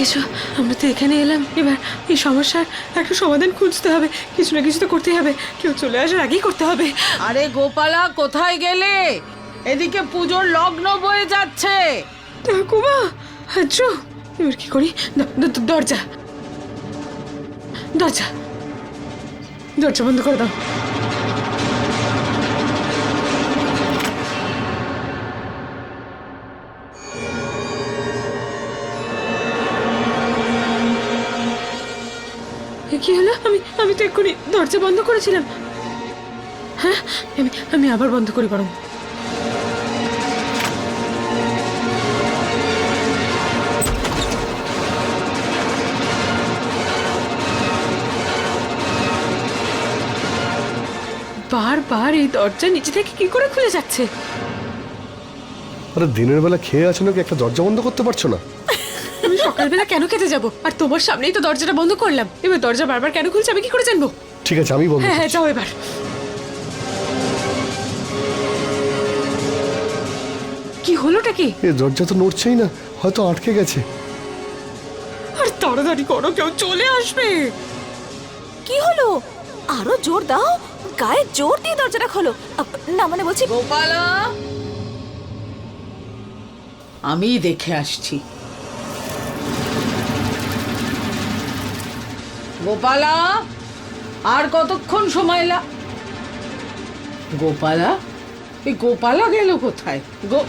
দেখেছ? আমরা তো এখানে এলাম। এবার এই সমস্যার একটা সমাধান খুঁজতে হবে। কিছু না কিছু তো করতেই হবে। কেউ চলে আসার আগেই করতে হবে। আরে গোপালা কোথায় গেলে? এদিকে পুজোর লগ্ন বয়ে যাচ্ছে। ঠাকুমা আচ্ছা এবার কি করি? দরজা। দরজা। দরজা বন্ধ করে দাও। কি হলো? আমি আমি তো এক্ষুনি দরজা বন্ধ করেছিলাম। হ্যাঁ আমি আমি আবার বন্ধ করি বরং। বারবার এই দরজা নিচে থেকে কি করে খুলে যাচ্ছে? আরে, দিনের বেলা খেয়ে আছো নাকি? একটা দরজা বন্ধ করতে পারছ না? সকালবেলা কেন খেতে যাব? আর তোমার সামনেই তো দরজাটা বন্ধ করলাম। এবার দরজা বারবার কেন খুলছে আমি কি করে জানব? ঠিক আছে আমি বন্ধ হ্যাঁ হ্যাঁ যাও এবার। কি হলোটা কি? এ দরজা তো নড়ছেই না হয়তো আটকে গেছে। আর তাড়াতাড়ি করো কেউ চলে আসবে। কি হলো? আরও জোর দাও গায়ে জোর দিয়ে দরজাটা খোলো। আপ- না মানে বলছি গোপালা। আমি দেখে আসছি। গোপালা আর কতক্ষণ সময় লা গোপালা? এই গোপালা গেল কোথায়? গো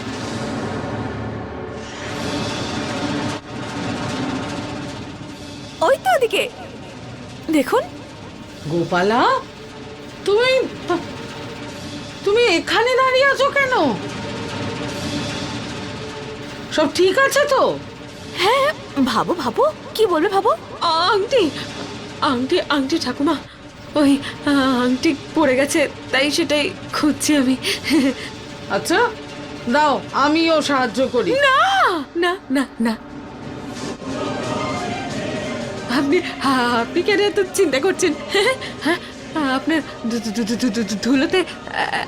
ওই তো ওদিকে। দেখুন। গোপালা তুমি তুমি এখানে দাঁড়িয়ে আছো কেন? সব ঠিক আছে তো? হ্যাঁ ভাবো ভাবো। কি বলবে ভাবো? আংটি আংটি আংটি ঠাকুমা ওই আংটি পড়ে গেছে তাই সেটাই খুঁজছি আমি। আচ্ছা দাও আমিও সাহায্য করি। না না না না। আপনি হ্যাঁ, আপনি কেন এত চিন্তা করছেন? হ্যাঁ আপনার ধু- ধু- ধুলোতে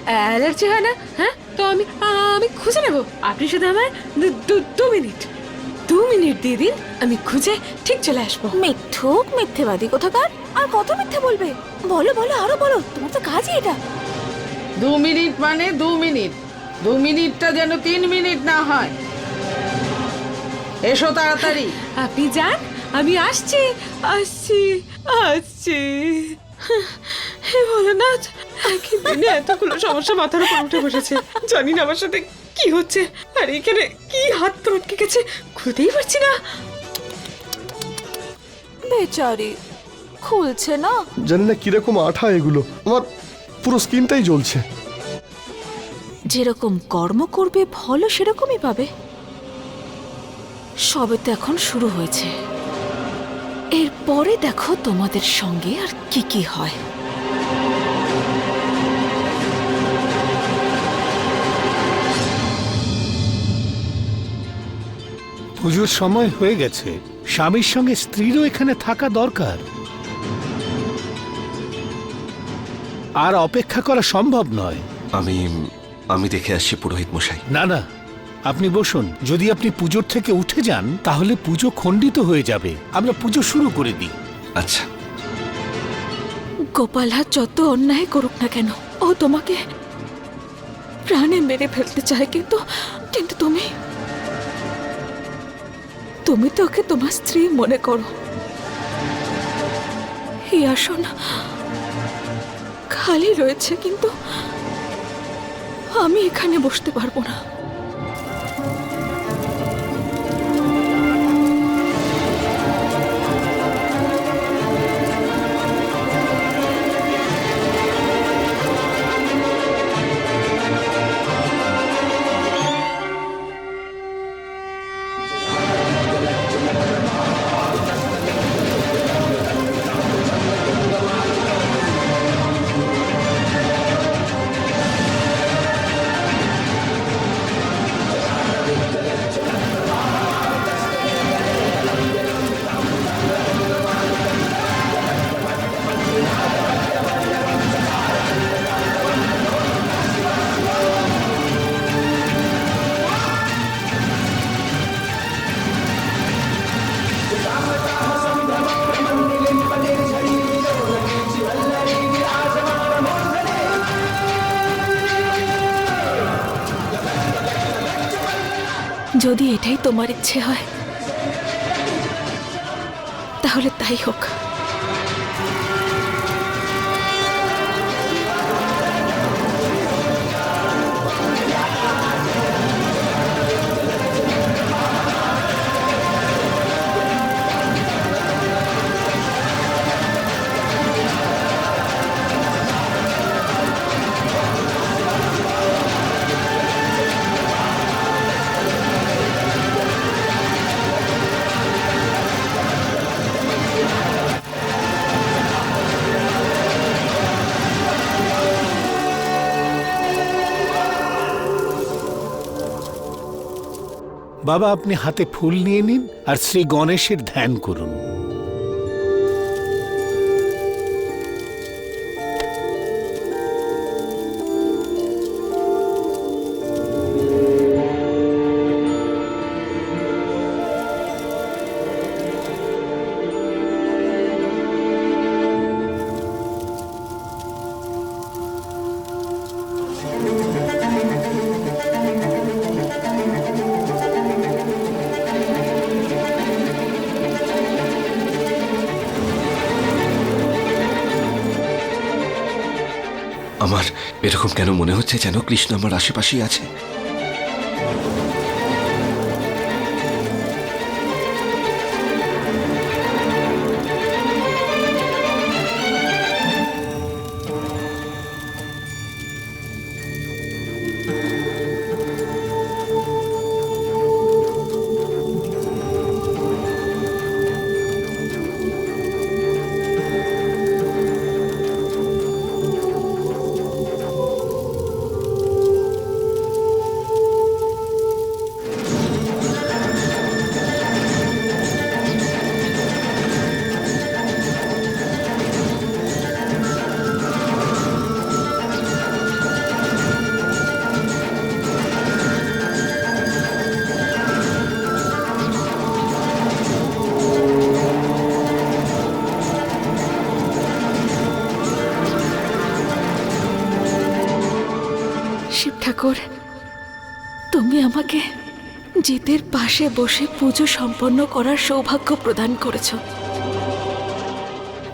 অ্যালার্জি হয় না? হ্যাঁ তো আমি আমি খুঁজে নেব। আপনি শুধু আমার দু মিনিট। দু মিনিট দিয়ে দিন আমি খুঁজে ঠিক চলে আসব। মিথ্যুক মিথ্যেবাদী কোথাকার? আর কত মিথ্যে বলবে? বলো বলো আরও বলো। তোমার তো কাজই এটা। দু মিনিট মানে দু মিনিট। দু মিনিটটা যেন তিন মিনিট না হয়। এসো তাড়াতাড়ি। আপনি যান আমি আসছি আসছি আসছি। হে ভোলানাথ একই দিনে এতগুলো সমস্যা মাথার উপর উঠে বসেছে। জানি না আমার সাথে কি হচ্ছে? আর এখানে কি হাত তো আটকে গেছে? খুলতেই পারছি না। বেচারি খুলছে না? জানি না কীরকম আঠা এগুলো। আমার পুরো স্কিনটাই জ্বলছে। যেরকম কর্ম করবে ফলও সেরকমই পাবে। সবে তো এখন শুরু হয়েছে। এরপরে দেখো তোমাদের সঙ্গে আর কি কি হয়। পুজোর সময় হয়ে গেছে। স্বামীর সঙ্গে স্ত্রীরও এখানে থাকা দরকার। আর অপেক্ষা করা সম্ভব নয়। আমি আমি দেখে আসছি পুরোহিত মশাই। না না আপনি বসুন। যদি আপনি পুজোর থেকে উঠে যান তাহলে পুজো খণ্ডিত হয়ে যাবে। আমরা পুজো শুরু করে দিই। আচ্ছা। গোপালা যত অন্যায় করুক না কেন ও তোমাকে প্রাণে মেরে ফেলতে চায় কিন্তু কিন্তু তুমি তুমি তো ওকে তোমার স্ত্রী মনে করো। এই আসন খালি রয়েছে, কিন্তু আমি এখানে বসতে পারব না। এটাই তোমার ইচ্ছে হয়? তাহলে তাই হোক। বাবা আপনি হাতে ফুল নিয়ে নিন আর শ্রী গণেশের ধ্যান করুন। আমার এরকম কেন মনে হচ্ছে যেন কৃষ্ণ আমার আশেপাশেই আছে? তুমি আমাকে জিতের পাশে বসে পুজো সম্পন্ন করার সৌভাগ্য প্রদান করেছ।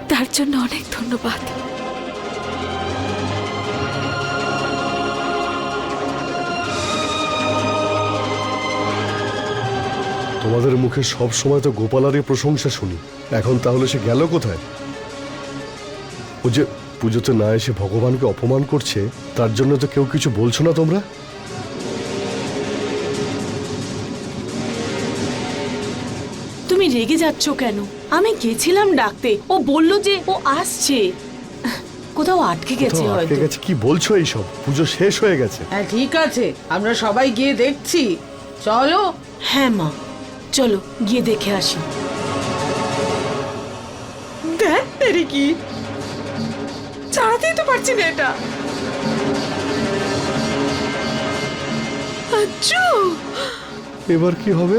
তার জন্য অনেক ধন্যবাদ। তোমাদের মুখে সব সময় তো গোপালারই প্রশংসা শুনি। এখন তাহলে সে গেল কোথায়? ও যে পুজোতে না এসে ভগবানকে অপমান করছে, তার জন্য তো কেউ কিছু বলছো না তোমরা? তুমি রেগে যাচ্ছ কেন? আমি গেছিলাম ডাকতে। ও বলল যে ও আসছে। কোথাও আটকে গেছে কোথাও আটকে হয়তো। গেছে? কি বলছো এইসব? পুজো শেষ হয়ে গেছে। হ্যাঁ ঠিক আছে। আমরা সবাই গিয়ে দেখছি। চলো। হ্যাঁ মা। চলো গিয়ে দেখে আসি। দেখ তেরি কি? চালাতেই তো পারছি না এটা। আচ্ছু এবার কি হবে?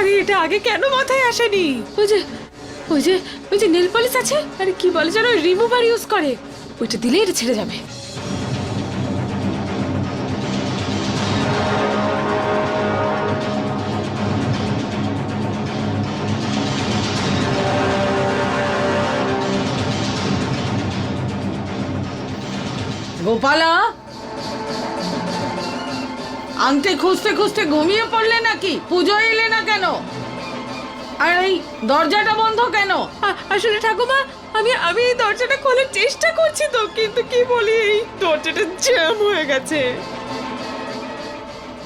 আরে এটা আগে কেন মাথায় আসেনি? ওই যে ওই যে ওই যে নেল পলিশ আছে? আরে কি বলে যেন রিমুভার ইউজ করে। ওইটা দিলে এটা ছেড়ে যাবে। গোপালা? আংটি খুঁজতে খুঁজতে ঘুমিয়ে পড়লে নাকি? পুজো এলে না কেন? আর এই দরজাটা বন্ধ কেন? আসলে ঠাকুমা আমি আমি এই দরজাটা খোলার চেষ্টা করছি তো কিন্তু কি বলি এই দরজাটা জ্যাম হয়ে গেছে।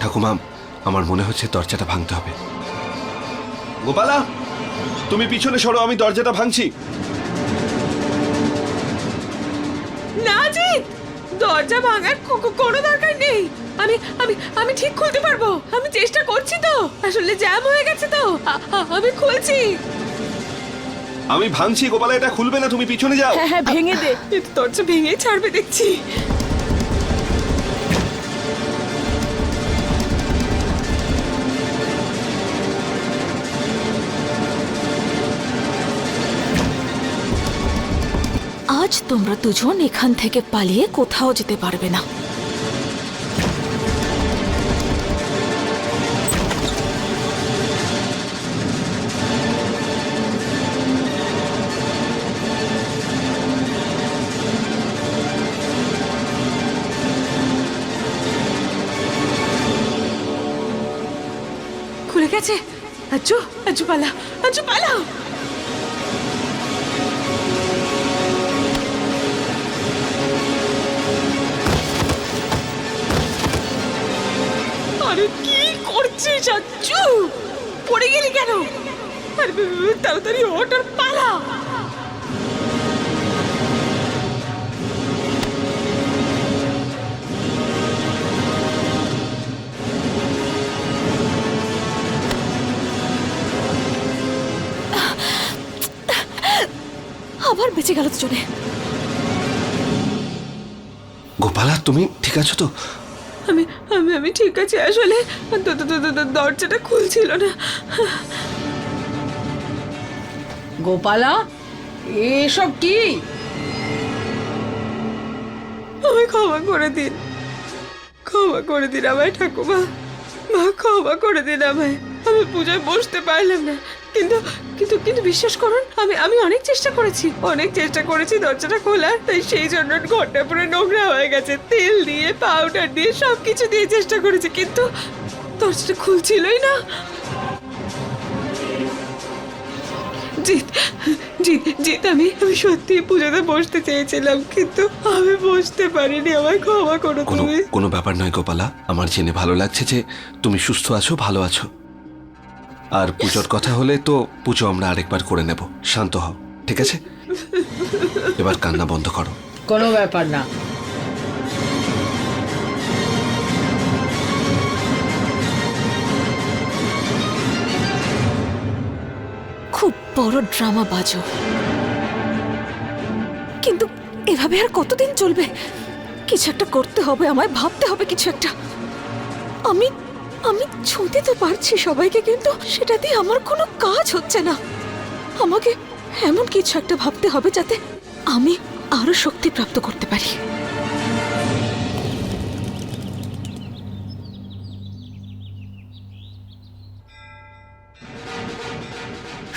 ঠাকুমা আমার মনে হচ্ছে দরজাটা ভাঙতে হবে। গোপালা তুমি পিছনে সরো আমি দরজাটা ভাঙছি। না জিৎ! দরজা ভাঙার কোনো দরকার নেই। আমি আমি আমি ঠিক খুলতে পারব। আমি চেষ্টা করছি তো। আসলে জ্যাম হয়ে গেছে তো। আমি খুলছি। আমি ভাঙছি গোপালা এটা খুলবে না তুমি পিছনে যাও। হ্যাঁ হ্যাঁ ভেঙে দে। তো ছাড়বে দেখছি। আজ তোমরা দুজন এখান থেকে পালিয়ে কোথাও যেতে পারবে না। গেছে আচ্ছু আচ্ছু পালা আচ্ছু পালাও আরে কি করছিস আচ্ছু পড়ে গেলি কেন? আরে, তাড়াতাড়ি ওটার পালা। বেঁচে গেল দুজনে গোপালা তুমি ঠিক আছো তো? আমি আমি আমি ঠিক আছে আসলে। দ- দ- দ- দ- দ- দরজাটা খুলছিল না। গোপালা এসব কি? আমায় ক্ষমা করে দিন। ক্ষমা করে দিন আমায় ঠাকুমা। মা ক্ষমা করে দিন আমায়। আমি পূজায় বসতে পারলাম না। কিন্তু কিন্তু কিন্তু বিশ্বাস করুন আমি আমি অনেক চেষ্টা করেছি। অনেক চেষ্টা করেছি দরজাটা খোলার তাই সেই জন্য ঘরটা পুরো নোংরা হয়ে গেছে। তেল দিয়ে পাউডার দিয়ে সব কিছু দিয়ে চেষ্টা করেছি কিন্তু দরজাটা খুলছিলই না। জিৎ জিৎ জিৎ আমি আমি সত্যি পুজোতে বসতে চেয়েছিলাম কিন্তু আমি বসতে পারিনি আমায় ক্ষমা করো কোনো তুমি। কোনো ব্যাপার নয় গোপালা আমার জেনে ভালো লাগছে যে তুমি সুস্থ আছো ভালো আছো। আর পুজোর কথা হলে তো পুজো আমরা আরেকবার করে নেব। শান্ত হও ঠিক আছে? এবার কান্না বন্ধ করো। কোনো ব্যাপার না। খুব বড় ড্রামা বাজো। কিন্তু এভাবে আর কতদিন চলবে? কিছু একটা করতে হবে আমায় ভাবতে হবে কিছু একটা। আমি আমি ছুঁতে তো পারছি সবাইকে কিন্তু সেটা দিয়ে আমার কোনো কাজ হচ্ছে না। আমাকে এমন কিছু একটা ভাবতে হবে যাতে আমি আরও শক্তি প্রাপ্ত করতে পারি।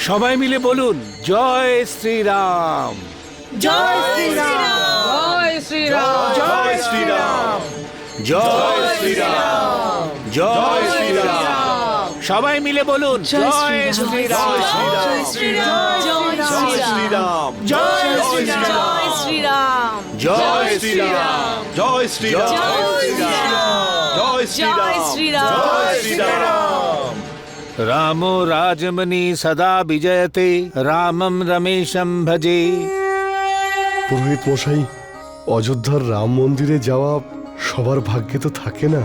সবাই মিলে বলুন জয় শ্রীরাম। জয় শ্রীরাম। জয় শ্রীরাম। জয় শ্রীরাম। জয় শ্রীরাম। সবাই মিলে বলুন জয় শ্রীরাম জয় শ্রীরাম জয় শ্রীরাম জয় শ্রীরাম জয় শ্রীরাম জয় শ্রীরাম জয় শ্রীরাম জয় শ্রীরাম রাম রাজমণি সদা বিজয়তে রামম রমেশম ভজে পুরোহিত মশাই অযোধ্যার রাম মন্দিরে যাওয়া সবার ভাগ্যে তো থাকে না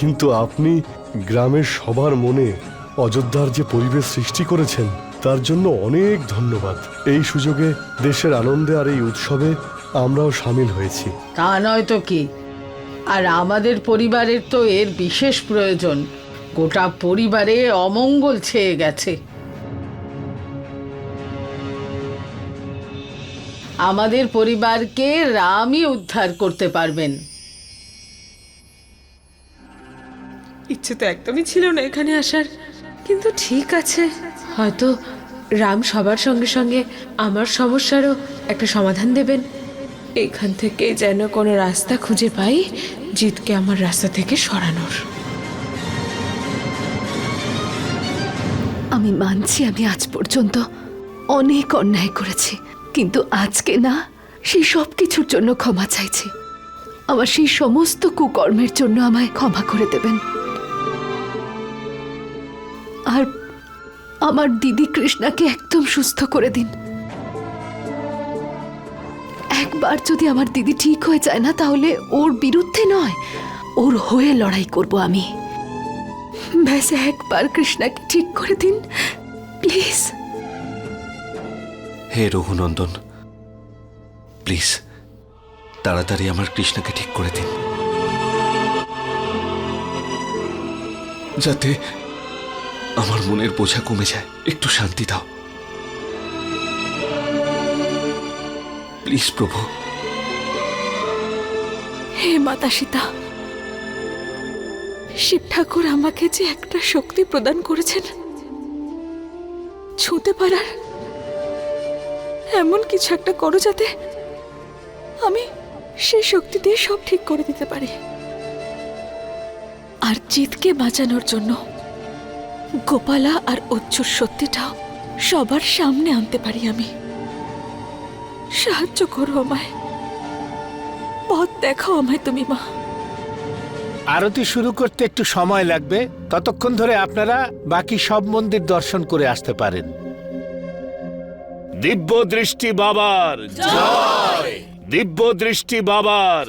কিন্তু আপনি গ্রামের সবার মনে অযোধ্যার যে পরিবেশ সৃষ্টি করেছেন, তার জন্য অনেক ধন্যবাদ। এই সুযোগে দেশের আনন্দে আর এই উৎসবে আমরাও সামিল হয়েছি। তা নয় তো কি? আর আমাদের পরিবারের তো এর বিশেষ প্রয়োজন। গোটা পরিবারে অমঙ্গল ছেয়ে গেছে। আমাদের পরিবারকে রামই উদ্ধার করতে পারবেন। ইচ্ছে তো একদমই ছিল না এখানে আসার। কিন্তু ঠিক আছে, হয়তো রাম সবার সঙ্গে সঙ্গে আমার সমস্যারও একটা সমাধান দেবেন। এখান থেকে যেন কোনো রাস্তা খুঁজে পাই, জিতকে আমার রাস্তা থেকে সরানোর। আমি মানছি আমি আজ পর্যন্ত অনেক অন্যায় করেছি, কিন্তু আজকে না, সেই সব কিছুর জন্য ক্ষমা চাইছি। আমার সেই সমস্ত কুকর্মের জন্য আমায় ক্ষমা করে দেবেন। আমার দিদি কৃষ্ণাকে একদম সুস্থ করে দিন। একবার যদি আমার দিদি ঠিক হয়ে যায় না, তাহলে ওর বিরুদ্ধে নয়, ওর হয়ে লড়াই করব আমি। ব্যাস, একবার কৃষ্ণাকে ঠিক করে দিন, প্লিজ। হে রঘুনন্দন, প্লিজ, তাড়াতাড়ি আমার কৃষ্ণাকে ঠিক করে দিন। যাতে আমার মনের বোঝা কমে যায়। একটু শান্তি দাও। প্লিজ, প্রভু। হে মাতা সীতা, শিব ঠাকুর আমাকে যে একটা শক্তি প্রদান করেছেন, ছুঁতে পারার এমন কিছু একটা করো যাতে আমি সেই শক্তি দিয়ে সব ঠিক করে দিতে পারি। আর জিতকে বাঁচানোর জন্য গোপালা আর অচ্ছুর সত্যিটাও সবার সামনে আনতে পারি আমি। সাহায্য করো আমায়। পথ দেখাও আমায় তুমি মা। আরতি শুরু করতে একটু সময় লাগবে। ততক্ষণ ধরে আপনারা বাকি সব মন্দির দর্শন করে আসতে পারেন। দিব্য দৃষ্টি বাবার। দিব্য দৃষ্টি বাবার।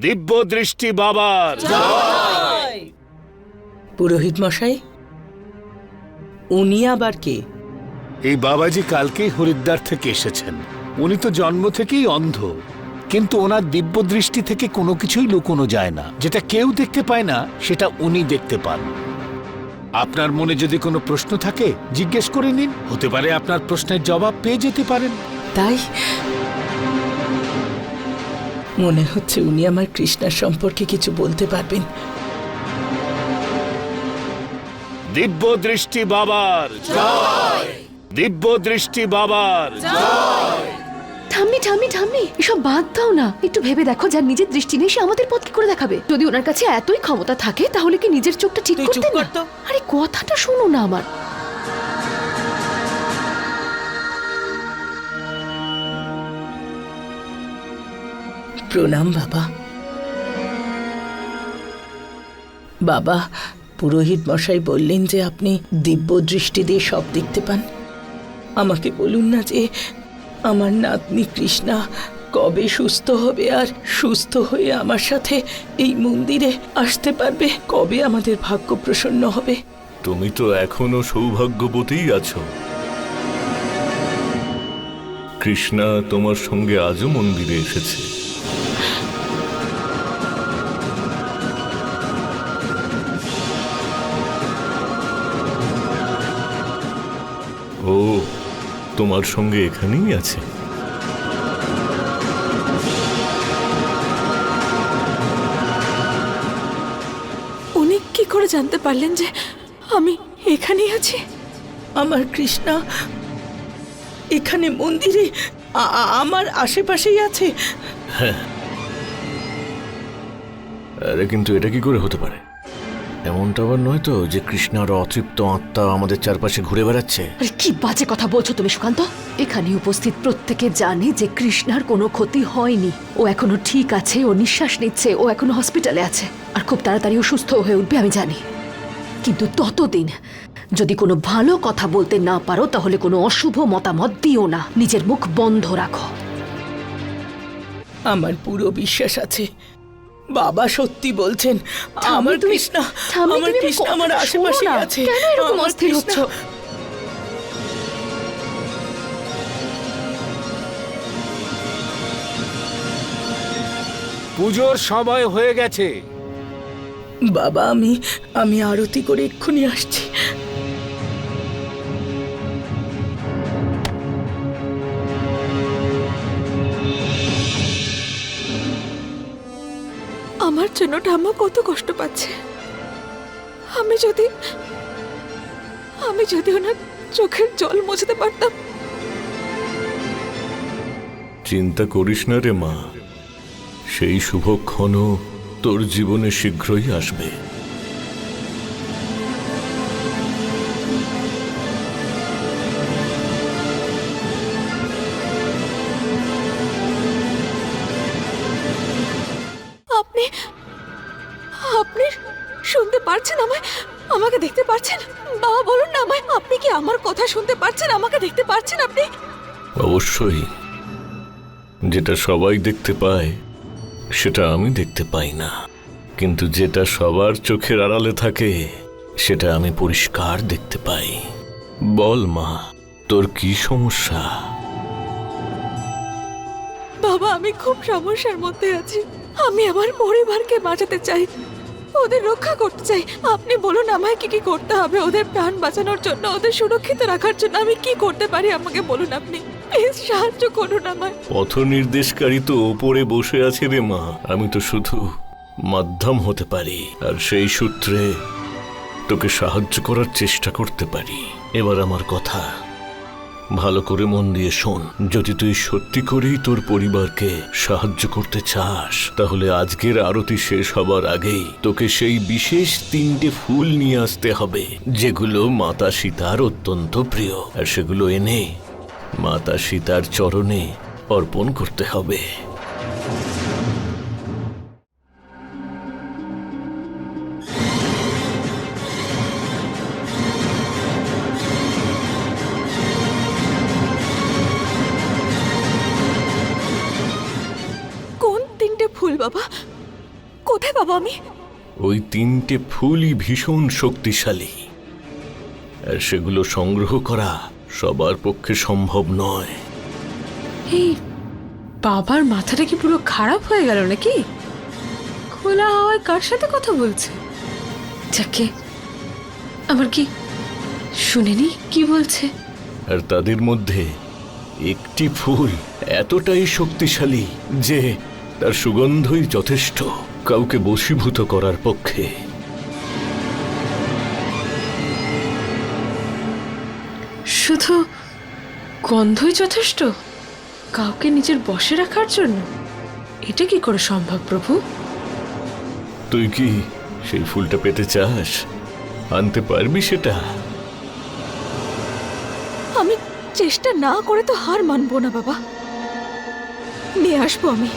দিব্য দৃষ্টি বাবার। পুরোহিত মশাই উনি আবার কে? এই বাবাজি কালকেই হরিদ্বার থেকে এসেছেন। উনি তো জন্ম থেকেই অন্ধ। কিন্তু ওনার দিব্য দৃষ্টি থেকে কোনো কিছুই লুকোনো যায় না। যেটা কেউ দেখতে পায় না সেটা উনি দেখতে পান। আপনার মনে যদি কোনো প্রশ্ন থাকে জিজ্ঞেস করে নিন। হতে পারে আপনার প্রশ্নের জবাব পেয়ে যেতে পারেন। তাই মনে হচ্ছে উনি আমার কৃষ্ণার সম্পর্কে কিছু বলতে পারবেন। দিব্য দৃষ্টি বাবার। দিব্য দৃষ্টি বাবার। ঠাম্মি ঠাম্মি ঠাম্মি এসব বাদ দাও না। একটু ভেবে দেখো যার নিজের দৃষ্টি নেই সে আমাদের পথ কি করে দেখাবে? যদি ওনার কাছে এতই ক্ষমতা থাকে তাহলে কি নিজের চোখটা ঠিক করতে না আরে কথাটা শোনো না আমার। প্রণাম বাবা। বাবা পুরোহিত মশাই বললেন যে আপনি দিব্য দৃষ্টি দিয়ে সব দেখতে পান। আমাকে বলুন না যে আমার নাতনি কৃষ্ণা কবে সুস্থ হবে আর সুস্থ হয়ে আমার সাথে এই মন্দিরে আসতে পারবে? কবে আমাদের ভাগ্য প্রসন্ন হবে? তুমি তো এখনও সৌভাগ্যবতীই আছো। কৃষ্ণা তোমার সঙ্গে আজও মন্দিরে এসেছে। তোমার সঙ্গে এখানেই আছে। উনি কি করে জানতে পারলেন যে আমি এখানেই আছি? আমার কৃষ্ণা এখানে মন্দিরে আমার আশেপাশেই আছে। আরে কিন্তু এটা কি করে হতে পারে? এমনটা আবার নয় তো যে কৃষ্ণার অতৃপ্ত আত্মা আমাদের চারপাশে ঘুরে বেড়াচ্ছে? আরে কি বাজে কথা বলছো তুমি সুকান্ত? এখানে উপস্থিত প্রত্যেকে জানে যে কৃষ্ণার কোনো ক্ষতি হয়নি। ও এখনও ঠিক আছে ও নিঃশ্বাস নিচ্ছে ও এখনও হসপিটালে আছে। আর খুব তাড়াতাড়ি ও সুস্থ হয়ে উঠবে আমি জানি। কিন্তু ততদিন যদি কোনো ভালো কথা বলতে না পারো তাহলে কোনো অশুভ মতামত দিও না। নিজের মুখ বন্ধ রাখো। আমার পুরো বিশ্বাস আছে। বাবা সত্যি বলছেন আমার কৃষ্ণা আমার কৃষ্ণা আমার না। আছে কেন এরকম অস্থির হচ্ছ? পুজোর সময় হয়ে গেছে বাবা আমি আমি আরতি করে এক্ষুনি আসছি জন্য ঠাম্মা কত কষ্ট পাচ্ছে। আমি যদি আমি যদি ওনার চোখের জল মুছতে পারতাম। চিন্তা করিস না রে মা। সেই শুভক্ষণও তোর জীবনে শীঘ্রই আসবে। আমায়? আমাকে দেখতে পারছেন? বাবা বলুন না আমায়। আপনি কি আমার কথা শুনতে পারছেন? আমাকে দেখতে পারছেন আপনি? অবশ্যই। যেটা সবাই দেখতে পায় সেটা আমি দেখতে পাই না। কিন্তু যেটা সবার চোখের আড়ালে থাকে সেটা আমি পরিষ্কার দেখতে পাই। বল মা তোর কি সমস্যা? বাবা আমি খুব সমস্যার মধ্যে আছি। আমি আমার পরিবারকে বাঁচাতে চাই। ওদের রক্ষা করতে চাই। আপনি বলুন আমায় কি কি করতে হবে? ওদের প্রাণ বাঁচানোর জন্য, ওদের সুরক্ষিত রাখার জন্য আমি কি করতে পারি আমাকে বলুন আপনি? প্লিজ সাহায্য করুন আমায়। পথ নির্দেশকারী তো ওপরে বসে আছে রে মা। আমি তো শুধু মাধ্যম হতে পারি। আর সেই সূত্রে তোকে সাহায্য করার চেষ্টা করতে পারি। এবার আমার কথা ভালো করে মন দিয়ে শোন। যদি তুই সত্যি করেই তোর পরিবারকে সাহায্য করতে চাস, তাহলে আজকের আরতি শেষ হবার আগেই তোকে সেই বিশেষ তিনটে ফুল নিয়ে আসতে হবে, যেগুলো মাতা সীতার অত্যন্ত প্রিয়। আর সেগুলো এনে মাতা সীতার চরণে অর্পণ করতে হবে। বাবা আমি? ওই তিনটে ফুলই ভীষণ শক্তিশালী। আর সেগুলো সংগ্রহ করা সবার পক্ষে সম্ভব নয়। এই বাবার মাথাটা কি পুরো খারাপ হয়ে গেল নাকি? খোলা হাওয়ায় কার সাথে কথা বলছে? যাকে আমার কি শুনেনি কি বলছে? আর তাদের মধ্যে একটি ফুল এতটাই শক্তিশালী যে তার সুগন্ধই যথেষ্ট। কাউকে বশীভূত করার পক্ষে। শুধু গন্ধই যথেষ্ট? কাউকে নিজের বসে রাখার জন্য? এটা কি করে সম্ভব প্রভু? তুই কি সেই ফুলটা পেতে চাস? আনতে পারবি সেটা? আমি চেষ্টা না করে তো হার মানবো না বাবা। নিয়ে আসব আমি।